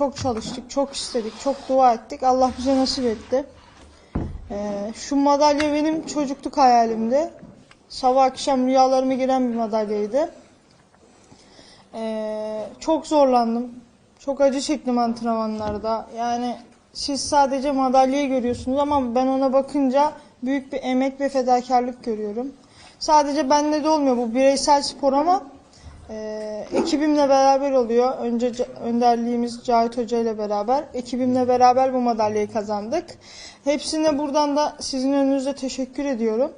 çok çalıştık, çok istedik, çok dua ettik. Allah bize nasip etti. Ee, şu madalya benim çocukluk hayalimdi. Sabah akşam rüyalarıma giren bir madalyaydı. Ee, çok zorlandım. Çok acı çektim antrenmanlarda. Yani siz sadece madalyayı görüyorsunuz ama ben ona bakınca büyük bir emek ve fedakarlık görüyorum. Sadece bende de olmuyor bu bireysel spor ama e, ekibimle beraber oluyor. Önce önderliğimiz Cahit Hoca ile beraber. Ekibimle beraber bu madalyayı kazandık. Hepsine buradan da sizin önünüzde teşekkür ediyorum.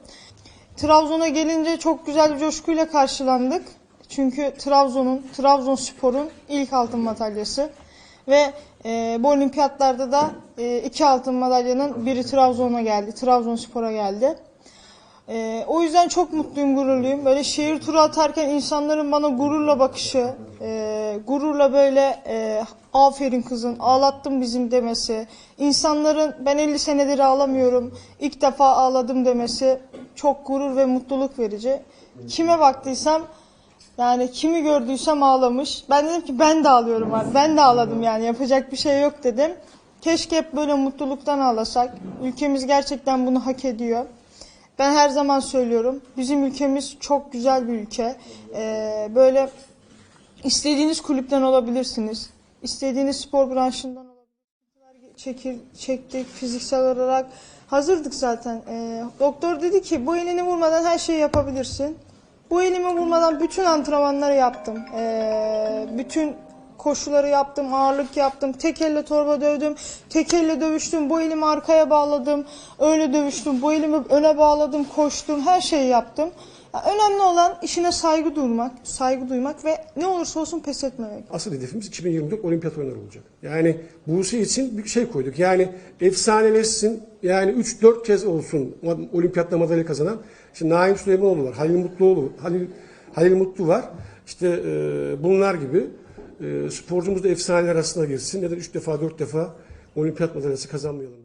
Trabzon'a gelince çok güzel bir coşkuyla karşılandık. Çünkü Trabzon'un, Trabzonspor'un ilk altın madalyası. Ve e, bu olimpiyatlarda da e, iki altın madalyanın biri Trabzon'a geldi, Trabzonspor'a geldi. E, o yüzden çok mutluyum, gururluyum. Böyle şehir turu atarken insanların bana gururla bakışı, e, gururla böyle e, aferin kızın, ağlattın bizim demesi, insanların ben 50 senedir ağlamıyorum, ilk defa ağladım demesi çok gurur ve mutluluk verici. Kime baktıysam yani kimi gördüysem ağlamış. Ben dedim ki ben de ağlıyorum abi. Ben de ağladım yani yapacak bir şey yok dedim. Keşke hep böyle mutluluktan ağlasak. Ülkemiz gerçekten bunu hak ediyor. Ben her zaman söylüyorum. Bizim ülkemiz çok güzel bir ülke. Ee, böyle istediğiniz kulüpten olabilirsiniz. İstediğiniz spor branşından olabilirsiniz. Çekir, çektik fiziksel olarak. Hazırdık zaten. Ee, doktor dedi ki bu elini vurmadan her şeyi yapabilirsin. Bu elimi vurmadan bütün antrenmanları yaptım. Ee, bütün koşuları yaptım, ağırlık yaptım, tek elle torba dövdüm, tek elle dövüştüm, bu elimi arkaya bağladım, öyle dövüştüm, bu elimi öne bağladım, koştum, her şeyi yaptım. Ya önemli olan işine saygı duymak, saygı duymak ve ne olursa olsun pes etmemek. Asıl hedefimiz 2024 olimpiyat oyunları olacak. Yani Buse için bir şey koyduk. Yani efsaneleşsin. Yani 3-4 kez olsun olimpiyatta madalya kazanan. İşte Naim Süleymanoğlu var. Halil Mutluoğlu, Halil, Halil Mutlu var. İşte e, bunlar gibi sporcumuz da efsaneler arasına girsin. Neden 3 defa 4 defa olimpiyat madalyası kazanmayalım.